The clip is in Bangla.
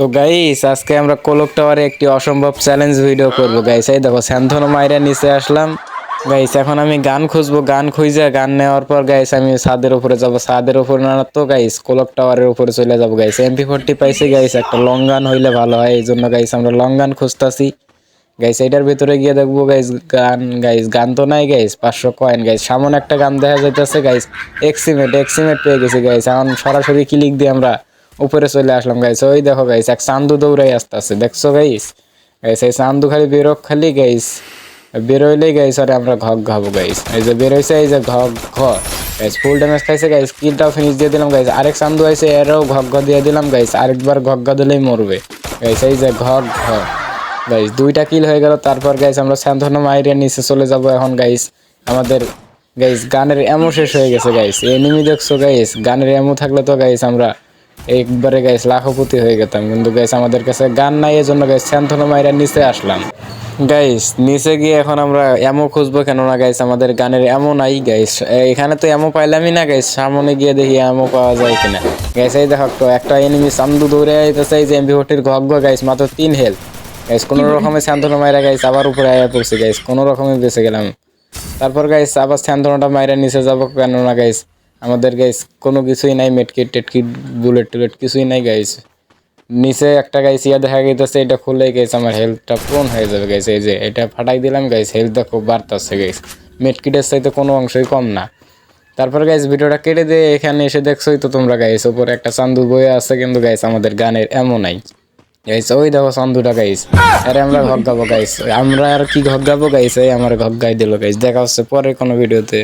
তো গাইস আজকে আমরা কোলক টাওয়ারে একটি অসম্ভব চ্যালেঞ্জ ভিডিও করব গাইস এই দেখো, স্যান্থনো মাইরা নিচে আসলাম। গাইস এখন আমি গান খুঁজবো, গান খুঁজে, গান নেওয়ার পর গাইস আমি ছাদের উপরে যাব। ছাদের উপরে না, তো গাইস কোলক টাওয়ারের উপরে চলে যাব গাইস এমপি ফোরটি পাইছি গাইস একটা লং গান হইলে ভালো হয়, এই জন্য গাইস আমরা লং গান খুঁজতাছি। গাইস এটার ভিতরে গিয়ে দেখব গাইস গান গাইস গান তো নাই গাইস পাঁচশো কয়েন গাইস সামনে একটা গান দেখা যাইতেছে গাইস এক্সিমেট এক্সিমেট পেয়ে গেছি গাইস এখন সরাসরি ক্লিক দিয়ে আমরা। উপরে চলে আসলাম গাইস ওই দেখো গাইস এক চান্দু দৌড়াই আসতেছে। দেখছ গাইস গাইস এই চান্দু খালি বেরোক খালি গাইস বেরোইলেই গাইস আরে আমরা ঘক ঘাবো গাইস এই যে বেরোইছে, এই যে ঘক ঘ গাইস ফুল ড্যামেজ খাইছে গাইস কিলটাও ফিনিশ দিয়ে দিলাম গাইস আরেক চান্দু আইছে, এরও ঘক ঘ দিয়ে দিলাম গাইস আরেকবার ঘক ঘ দিলেই মরবে। গাইস এই যে ঘক ঘ গাইস দুইটা কিল হয়ে গেল, তারপর গাইস আমরা স্যান্থনো মাইরিয়া নিচে চলে যাব এখন গাইস আমাদের গাইস গানের এমো শেষ হয়ে গেছে গাইস এনিমি দেখছ গাইস গানের এমো থাকলে তো গাইস আমরা একবারে গাইস লাখপতি হয়ে গেতাম। কিন্তু গাইস আমাদের কাছে গান নাই, এজন্য গাইস স্যান্থনো মাইরিয়া নিচে আসলাম। গাইস নিচে গিয়ে এখন আমরা এমো খুঁজবো কেননা গাইস আমাদের গানের এমন নাই গাইস এখানে তো এমো পাইলামই না গাইস সামনে গিয়ে দেখি এমো পাওয়া যায় কিনা। গাইস এই দেখো, তো একটা এনিমি সামদু দৌড়ে আইতেছে, এই যে এমবি হোটের ঘক ঘ গাইস মাত্র তিন হেলথ গাইস কোনো রকমে স্যান্তনা মাইরা গাইস আবার উপরে আয়া পড়ছে গাইস কোনো রকমে বেঁচে গেলাম। তারপর গাইস আবার স্যান্তনাটা মাইরা নিচে যাব কেননা গাইস আমাদের গাইস কোনো কিছুই নাই মেটকিট টেটকিট বুলেট টুলেট কিছুই নাই গাইস নিচে একটা গাইস ইয়া দেখা গেছে এটা খুলে গেছে আমার হেলথটা পূরণ হয়ে যাবে গাইস এই যে, এটা ফাটাই দিলাম গাইস হেলথটা খুব বাড়তেছে গাইস মেটকিটের চাইতে কোনো অংশই কম না। তারপর গাইস ভিডিওটা কেটে দিয়ে এখানে এসে দেখছোই তো তোমরা গাইস উপরে একটা চান্দু বয়ে আছে কিন্তু গাইস আমাদের গানের এমন নাই। গাইস ওই দেখো চান্দুটা গাইস আরে আমরা ঘক গাবো গাইস আমরা আর কি ঘক গাবো গাইস এই আমার ঘক গাই দিল গাইস দেখা হচ্ছে পরে কোনো ভিডিওতে